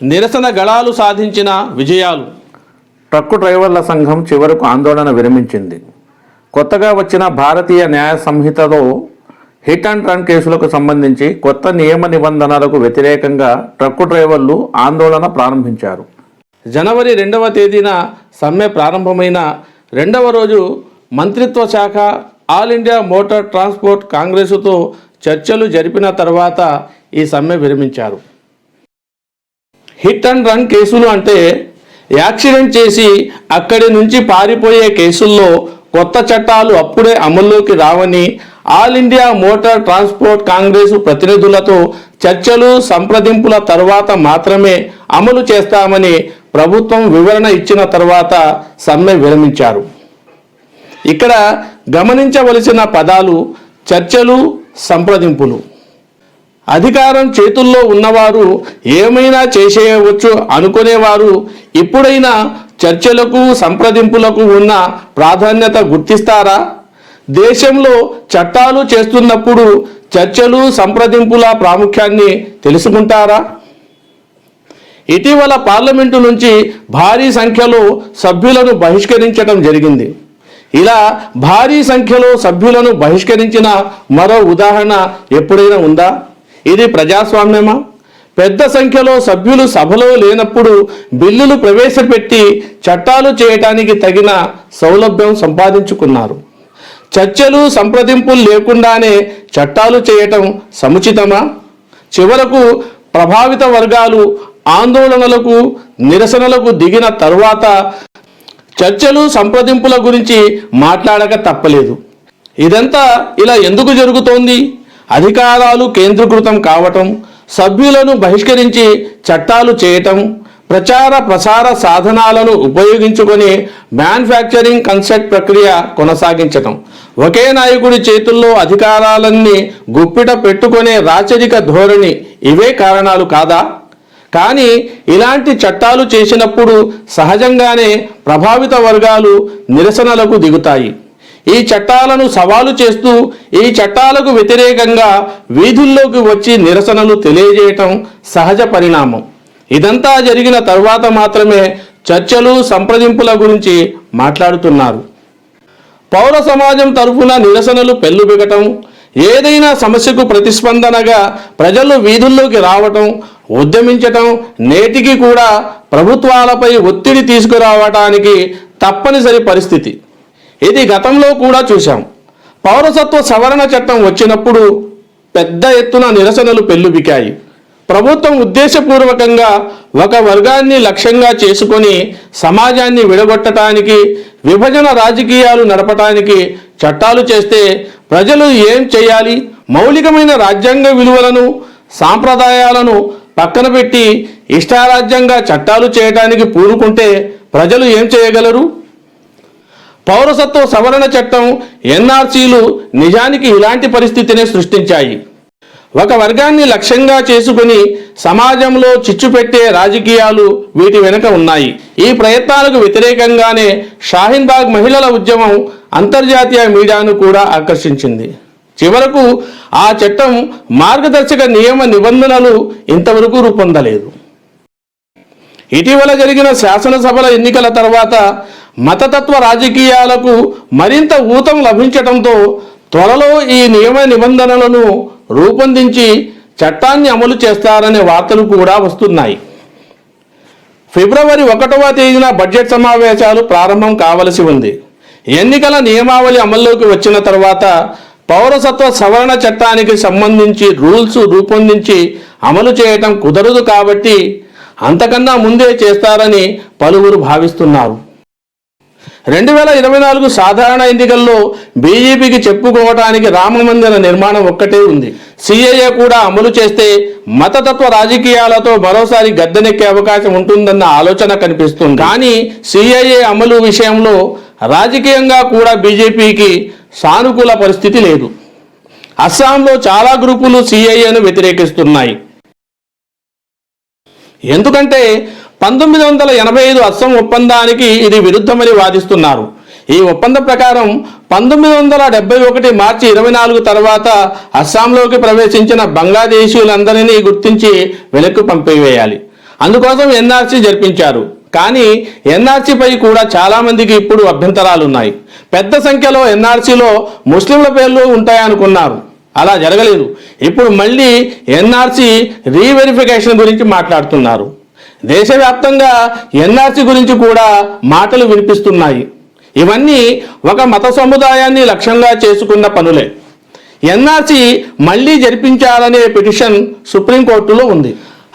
నిరసన గళాలు సాధించిన విజయాలు. ట్రక్కు డ్రైవర్ల సంఘం చివరకు ఆందోళన విరమించింది. కొత్తగా వచ్చిన భారతీయ న్యాయ సంహితలో హిట్ అండ్ రన్ కేసులకు సంబంధించి కొత్త నియమ నిబంధనలకు వ్యతిరేకంగా ట్రక్కు డ్రైవర్లు ఆందోళన ప్రారంభించారు. జనవరి రెండవ తేదీన సమ్మె ప్రారంభమైన రెండవ రోజు మంత్రిత్వ శాఖ ఆల్ ఇండియా మోటార్ ట్రాన్స్పోర్ట్ కాంగ్రెసుతో చర్చలు జరిపిన తర్వాత ఈ సమ్మె విరమించారు. హిట్ అండ్ రన్ కేసులు అంటే యాక్సిడెంట్ చేసి అక్కడి నుంచి పారిపోయే కేసుల్లో కొత్త చట్టాలు అప్పుడే అమల్లోకి రావని All India motor transport Congress ప్రతినిధులతో చర్చలు సంప్రదింపుల తర్వాత మాత్రమే అమలు చేస్తామని ప్రభుత్వం వివరణ ఇచ్చిన తర్వాత సమ్మె విరమించారు. ఇక్కడ గమనించవలసిన పదాలు చర్చలు సంప్రదింపులు. అధికారం చేతుల్లో ఉన్నవారు ఏమైనా చేసేయవచ్చు అనుకునేవారు ఇప్పుడైనా చర్చలకు సంప్రదింపులకు ఉన్న ప్రాధాన్యత గుర్తిస్తారా? దేశంలో చట్టాలు చేస్తున్నప్పుడు చర్చలు సంప్రదింపుల ప్రాముఖ్యాన్ని తెలుసుకుంటారా? ఇటీవల పార్లమెంటు నుంచి భారీ సంఖ్యలో సభ్యులను బహిష్కరించడం జరిగింది. ఇలా భారీ సంఖ్యలో సభ్యులను బహిష్కరించిన మరో ఉదాహరణ ఎప్పుడైనా ఉందా? ఇది ప్రజాస్వామ్యమా? పెద్ద సంఖ్యలో సభ్యులు సభలో లేనప్పుడు బిల్లులు ప్రవేశపెట్టి చట్టాలు చేయటానికి తగిన సౌలభ్యం సంపాదించుకున్నారు. చర్చలు సంప్రదింపులు లేకుండానే చట్టాలు చేయటం సముచితమా? చివరకు ప్రభావిత వర్గాలు ఆందోళనలకు నిరసనలకు దిగిన తరువాత చర్చలు సంప్రదింపుల గురించి మాట్లాడక తప్పలేదు. ఇదంతా ఇలా ఎందుకు జరుగుతోంది? అధికారాలు కేంద్రీకృతం కావటం సభ్యులను బహిష్కరించి చట్టాలు చేయటం ప్రచార ప్రసార సాధనాలను ఉపయోగించుకొని మ్యానుఫ్యాక్చరింగ్ కన్సెప్ట్ ప్రక్రియ కొనసాగించటం. ఒకే నాయకుడి చేతుల్లో అధికారాలన్నీ గుప్పిట పెట్టుకునే రాచరిక ధోరణి ఇవే కారణాలు కాదా? కానీ ఇలాంటి చట్టాలు చేసినప్పుడు సహజంగానే ప్రభావిత వర్గాలు నిరసనలకు దిగుతాయి. ఈ చట్టాలను సవాలు చేస్తూ ఈ చట్టాలకు వ్యతిరేకంగా వీధుల్లోకి వచ్చి నిరసనలు తెలియజేయటం సహజ పరిణామం. ఇదంతా జరిగిన తర్వాత మాత్రమే చర్చలు సంప్రదింపుల గురించి మాట్లాడుతున్నారు. పౌర సమాజం తరఫున నిరసనలు పెల్లుబిగటం ఏదైనా సమస్యకు ప్రతిస్పందనగా ప్రజలు వీధుల్లోకి రావటం ఉద్యమించటం నేటికి కూడా ప్రభుత్వాలపై ఒత్తిడి తీసుకురావటానికి తప్పనిసరి పరిస్థితి. ఇది గతంలో కూడా చూశాం. పౌరసత్వ సవరణ చట్టం వచ్చినప్పుడు పెద్ద ఎత్తున నిరసనలు పెల్లుబికాయి ప్రభుత్వం ఉద్దేశపూర్వకంగా ఒక వర్గాన్ని లక్ష్యంగా చేసుకొని సమాజాన్ని విడగొట్టడానికి విభజన రాజకీయాలు నడపటానికి చట్టాలు చేస్తే ప్రజలు ఏం చేయాలి? మౌలికమైన రాజ్యాంగ విలువలను సాంప్రదాయాలను పక్కన పెట్టి ఇష్టారాజ్యంగా చట్టాలు చేయడానికి పూనుకుంటే ప్రజలు ఏం చేయగలరు? పౌరసత్వ సవరణ చట్టం ఎన్ఆర్సీలు నిజానికి ఇలాంటి పరిస్థితినే సృష్టించాయి. ఒక వర్గాన్ని లక్ష్యంగా చేసుకుని సమాజంలో చిచ్చుపెట్టే రాజకీయాలు వీటి వెనుక ఉన్నాయి. ఈ ప్రయత్నాలకు వ్యతిరేకంగానే షాహీన్బాగ్ మహిళల ఉద్యమం అంతర్జాతీయ మీడియాను కూడా ఆకర్షించింది. చివరకు ఆ చట్టం మార్గదర్శక నియమ నిబంధనలు ఇంతవరకు రూపొందలేదు. ఇటీవల జరిగిన శాసనసభల ఎన్నికల తర్వాత మతతత్వ రాజకీయాలకు మరింత ఊతం లభించడంతో త్వరలో ఈ నియమ నిబంధనలను రూపొందించి చట్టాన్ని అమలు చేస్తారనే వార్తలు కూడా వస్తున్నాయి. ఫిబ్రవరి ఒకటవ తేదీన బడ్జెట్ సమావేశాలు ప్రారంభం కావలసి ఉంది. ఎన్నికల నియమావళి అమల్లోకి వచ్చిన తర్వాత పౌరసత్వ సవరణ చట్టానికి సంబంధించి రూల్స్ రూపొందించి అమలు చేయటం కుదరదు కాబట్టి అంతకన్నా ముందే చేస్తారని పలువురు భావిస్తున్నారు. రెండు వేల ఇరవై నాలుగు సాధారణ ఎన్నికల్లో బీజేపీకి చెప్పుకోవటానికి రామమందిర నిర్మాణం ఒక్కటే ఉంది. సిఏఏ కూడా అమలు చేస్తే మతతత్వ రాజకీయాలతో మరోసారి గద్దెనెక్కే అవకాశం ఉంటుందన్న ఆలోచన కనిపిస్తుంది. కానీ సిఏఏ అమలు విషయంలో రాజకీయంగా కూడా బీజేపీకి సానుకూల పరిస్థితి లేదు. అస్సాంలో చాలా గ్రూపులు సిఐఏను వ్యతిరేకిస్తున్నాయి. ఎందుకంటే పంతొమ్మిది వందల ఎనభై ఐదు అస్సాం ఒప్పందానికి ఇది విరుద్ధమని వాదిస్తున్నారు. ఈ ఒప్పందం ప్రకారం పంతొమ్మిది వందల డెబ్బై ఒకటి మార్చి ఇరవై నాలుగు తర్వాత అస్సాంలోకి ప్రవేశించిన బంగ్లాదేశీయులందరినీ గుర్తించి వెనక్కు పంపివేయాలి. అందుకోసం ఎన్ఆర్సీ జరిపించారు. కానీ ఎన్ఆర్సీపై కూడా చాలామందికి ఇప్పుడు అభ్యంతరాలు ఉన్నాయి పెద్ద సంఖ్యలో ఎన్ఆర్సీలో ముస్లింల పేర్లు ఉంటాయనుకున్నారు. అలా జరగలేదు. ఇప్పుడు మళ్ళీ ఎన్ఆర్సీ రీవెరిఫికేషన్ గురించి మాట్లాడుతున్నారు. దేశవ్యాప్తంగా ఎన్ఆర్సీ గురించి కూడా మాటలు వినిపిస్తున్నాయి. ఇవన్నీ ఒక మత సముదాయాన్ని లక్ష్యంగా చేసుకున్న పనులే. ఎన్ఆర్సీ మళ్ళీ జరిపించాలనే పిటిషన్ సుప్రీంకోర్టులో ఉంది.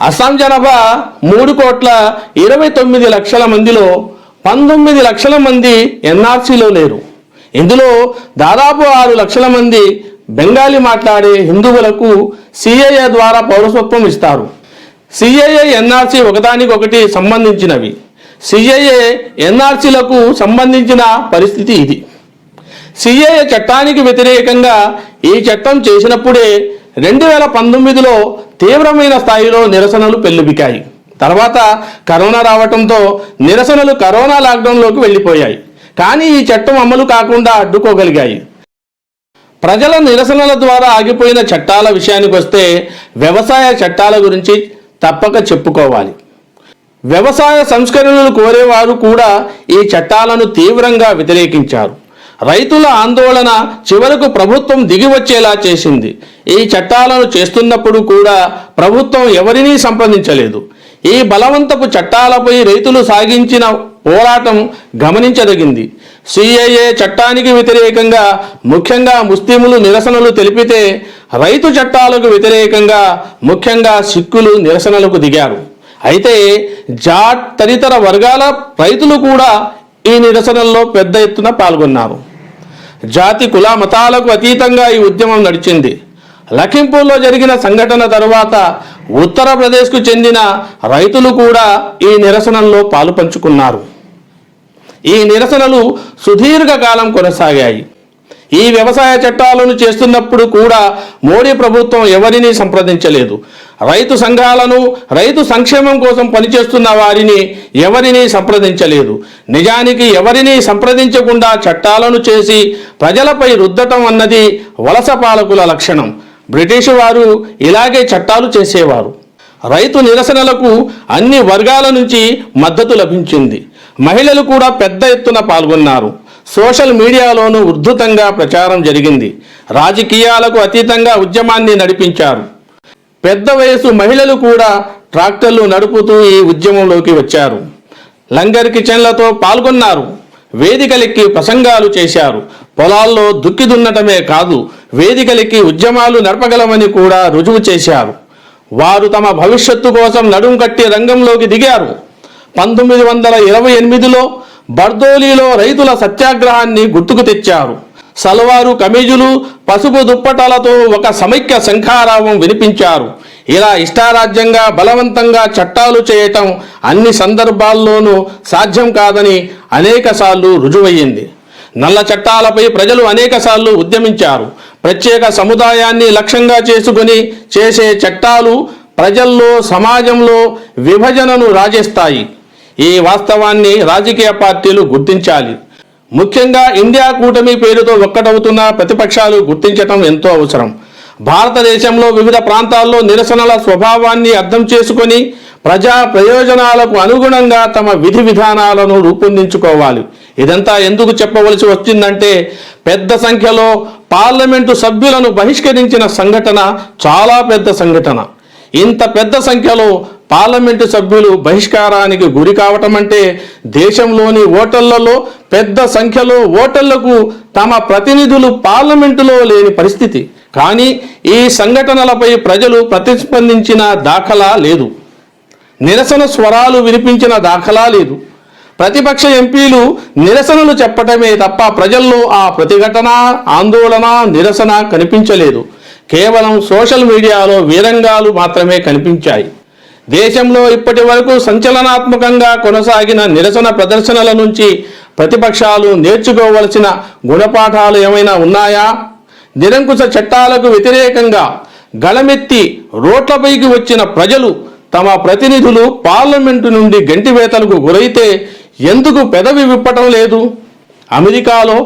అస్సాం జనాభా మూడు కోట్ల ఇరవై తొమ్మిది లక్షల మందిలో పంతొమ్మిది లక్షల మంది ఎన్ఆర్సీలో లేరు. ఇందులో దాదాపు ఆరు లక్షల మంది బెంగాలీ మాట్లాడే హిందువులకు సిఏఏ ద్వారా పౌరసత్వం ఇస్తారు. సిఏఏ ఎన్ఆర్సీ ఒకదానికొకటి సంబంధించినవి. సిఏఏ ఎన్ఆర్సీలకు సంబంధించిన పరిస్థితి ఇది. సిఏఏ చట్టానికి వ్యతిరేకంగా ఈ చట్టం చేసినప్పుడే రెండు వేల పంతొమ్మిదిలో తీవ్రమైన స్థాయిలో నిరసనలు పెల్లుబికాయి. తర్వాత కరోనా రావడంతో నిరసనలు కరోనా లాక్డౌన్లోకి వెళ్ళిపోయాయి. కానీ ఈ చట్టం అమలు కాకుండా అడ్డుకోగలిగాయి. ప్రజల నిరసనల ద్వారా ఆగిపోయిన చట్టాల విషయానికి వస్తే వ్యవసాయ చట్టాల గురించి తప్పక చెప్పుకోవాలి. వ్యవసాయ సంస్కరణలు కోరేవారు కూడా ఈ చట్టాలను తీవ్రంగా వ్యతిరేకించారు. రైతుల ఆందోళన చివరకు ప్రభుత్వం దిగివచ్చేలా చేసింది. ఈ చట్టాలను చేస్తున్నప్పుడు కూడా ప్రభుత్వం ఎవరినీ సంప్రదించలేదు. ఈ బలవంతపు చట్టాలపై రైతులు సాగించిన పోరాటం గమనించదగింది. సిఏఏ చట్టానికి వ్యతిరేకంగా ముఖ్యంగా ముస్లింలు నిరసనలు తెలిపితే రైతు చట్టాలకు వ్యతిరేకంగా ముఖ్యంగా సిక్కులు నిరసనలకు దిగారు. అయితే జాట్ తదితర వర్గాల రైతులు కూడా ఈ నిరసనల్లో పెద్ద ఎత్తున పాల్గొన్నారు. జాతి కుల మతాలకు అతీతంగా ఈ ఉద్యమం నడిచింది. లఖింపూర్లో జరిగిన సంఘటన తరువాత ఉత్తరప్రదేశ్కు చెందిన రైతులు కూడా ఈ నిరసనల్లో పాలు పంచుకున్నారు. ఈ నిరసనలు సుదీర్ఘకాలం కొనసాగాయి. ఈ వ్యవసాయ చట్టాలను చేస్తున్నప్పుడు కూడా మోడీ ప్రభుత్వం ఎవరిని సంప్రదించలేదు. రైతు సంఘాలను రైతు సంక్షేమం కోసం పనిచేస్తున్న వారిని ఎవరిని సంప్రదించలేదు. నిజానికి ఎవరిని సంప్రదించకుండా చట్టాలను చేసి ప్రజలపై రుద్దటం అన్నది వలస పాలకుల లక్షణం. బ్రిటిషు వారు ఇలాగే చట్టాలు చేసేవారు. రైతు నిరసనలకు అన్ని వర్గాల నుంచి మద్దతు లభించింది. మహిళలు కూడా పెద్ద ఎత్తున పాల్గొన్నారు. సోషల్ మీడియాలోనూ ఉద్ధృతంగా ప్రచారం జరిగింది. రాజకీయాలకు అతీతంగా ఉద్యమాన్ని నడిపించారు. పెద్ద వయసు మహిళలు కూడా ట్రాక్టర్లు నడుపుతూ ఈ ఉద్యమంలోకి వచ్చారు. లంగర్ కిచెన్లతో పాల్గొన్నారు. వేదికలెక్కి ప్రసంగాలు చేశారు. పొలాల్లో దుక్కి దున్నటమే కాదు వేదికలెక్కి ఉద్యమాలు నడపగలమని కూడా రుజువు చేశారు. వారు తమ భవిష్యత్తు కోసం నడుం కట్టి రంగంలోకి దిగారు. పంతొమ్మిది వందల ఇరవై ఎనిమిదిలో బర్దోలీలో రైతుల సత్యాగ్రహాన్ని గుర్తుకు తెచ్చారు. సల్వారు కమీజులు పసుపు దుప్పటాలతో ఒక సమైక్య శంఖారావం వినిపించారు. ఇలా ఇష్టారాజ్యంగా బలవంతంగా చట్టాలు చేయటం అన్ని సందర్భాల్లోనూ సాధ్యం కాదని అనేకసార్లు రుజువయ్యింది. నల్ల చట్టాలపై ప్రజలు అనేకసార్లు ఉద్యమించారు. ప్రత్యేక సముదాయాన్ని లక్ష్యంగా చేసుకుని చేసే చట్టాలు ప్రజల్లో సమాజంలో విభజనను రాజేస్తాయి. ఈ వాస్తవాన్ని రాజకీయ పార్టీలు గుర్తించాలి. ముఖ్యంగా ఇండియా కూటమి పేరుతో ఒక్కటవుతున్న ప్రతిపక్షాలు గుర్తించటం ఎంతో అవసరం. భారతదేశంలో వివిధ ప్రాంతాల్లో నిరసనల స్వభావాన్ని అర్థం చేసుకొని ప్రజా ప్రయోజనాలకు అనుగుణంగా తమ విధి విధానాలను రూపొందించుకోవాలి. ఇదంతా ఎందుకు చెప్పవలసి వచ్చిందంటే పెద్ద సంఖ్యలో పార్లమెంటు సభ్యులను బహిష్కరించిన సంఘటన చాలా పెద్ద సంఘటన. ఇంత పెద్ద సంఖ్యలో పార్లమెంటు సభ్యులు బహిష్కారానికి గురి కావటం అంటే దేశంలోని ఓటర్లలో పెద్ద సంఖ్యలో ఓటర్లకు తమ ప్రతినిధులు పార్లమెంటులో లేని పరిస్థితి. కానీ ఈ సంఘటనలపై ప్రజలు ప్రతిస్పందించిన దాఖలా లేదు. నిరసన స్వరాలు వినిపించిన దాఖలా లేదు. ప్రతిపక్ష ఎంపీలు నిరసనలు చెప్పటమే తప్ప ప్రజల్లో ఆ ప్రతిఘటన ఆందోళన నిరసన కనిపించలేదు. కేవలం సోషల్ మీడియాలో వీరంగాలు మాత్రమే కనిపించాయి. దేశంలో ఇప్పటి వరకు సంచలనాత్మకంగా కొనసాగిన నిరసన ప్రదర్శనల నుంచి ప్రతిపక్షాలు నేర్చుకోవలసిన గుణపాఠాలు ఏమైనా ఉన్నాయా? నిరంకుశ చట్టాలకు వ్యతిరేకంగా గళమెత్తి రోడ్లపైకి వచ్చిన ప్రజలు తమ ప్రతినిధులు పార్లమెంటు నుండి గంటివేతలకు గురైతే ఎందుకు పెదవి విప్పటం లేదు? అమెరికాలో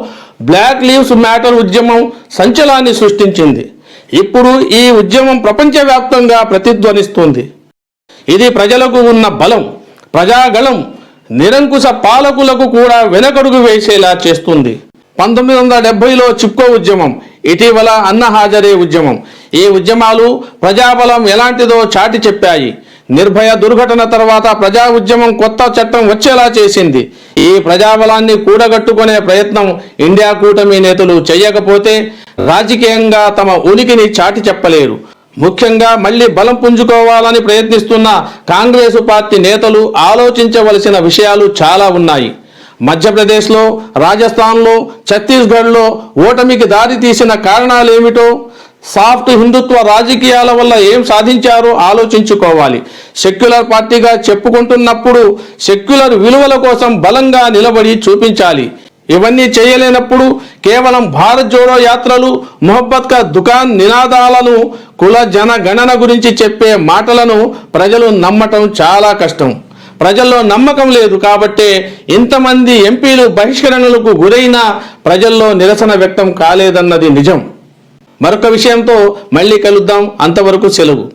బ్లాక్ లీవ్స్ మ్యాటర్ ఉద్యమం సంచలాన్ని సృష్టించింది. ఇప్పుడు ఈ ఉద్యమం ప్రపంచవ్యాప్తంగా ప్రతిధ్వనిస్తుంది. ఇది ప్రజలకు ఉన్న బలం ప్రజాగళం నిరంకుశ పాలకులకు కూడా వెనకడుగు వేసేలా చేస్తుంది. పంతొమ్మిది వందల డెబ్బైలో చిప్కో ఉద్యమం ఇటీవల అన్న హాజరే ఉద్యమం. ఈ ఉద్యమాలు ప్రజాబలం ఎలాంటిదో చాటి చెప్పాయి. నిర్భయ దుర్ఘటన తర్వాత ప్రజా ఉద్యమం కొత్త చట్టం వచ్చేలా చేసింది. ఈ ప్రజాబలాన్ని కూడగట్టుకునే ప్రయత్నం ఇండియా కూటమి నేతలు చేయకపోతే రాజకీయంగా తమ ఉనికిని చాటి చెప్పలేరు. ముఖ్యంగా మళ్ళీ బలం పుంజుకోవాలని ప్రయత్నిస్తున్న కాంగ్రెసు పార్టీ నేతలు ఆలోచించవలసిన విషయాలు చాలా ఉన్నాయి. మధ్యప్రదేశ్లో రాజస్థాన్లో ఛత్తీస్గఢ్లో ఓటమికి దారి తీసిన కారణాలేమిటో సాఫ్ట్ హిందుత్వ రాజకీయాల వల్ల ఏం సాధించారో ఆలోచించుకోవాలి. సెక్యులర్ పార్టీగా చెప్పుకుంటున్నప్పుడు సెక్యులర్ విలువల కోసం బలంగా నిలబడి చూపించాలి. ఇవన్నీ చేయలేనప్పుడు కేవలం భారత్ జోడో యాత్రలు మొహబ్బత్ కా దుకాన్ నినాదాలను కుల జనగణన గురించి చెప్పే మాటలను ప్రజలు నమ్మటం చాలా కష్టం. ప్రజల్లో నమ్మకం లేదు కాబట్టే ఇంతమంది ఎంపీలు బహిష్కరణలకు గురైనా ప్రజల్లో నిరసన వ్యక్తం కాలేదన్నది నిజం. మరొక విషయంతో మళ్ళీ కలుద్దాం. అంతవరకు సెలవు.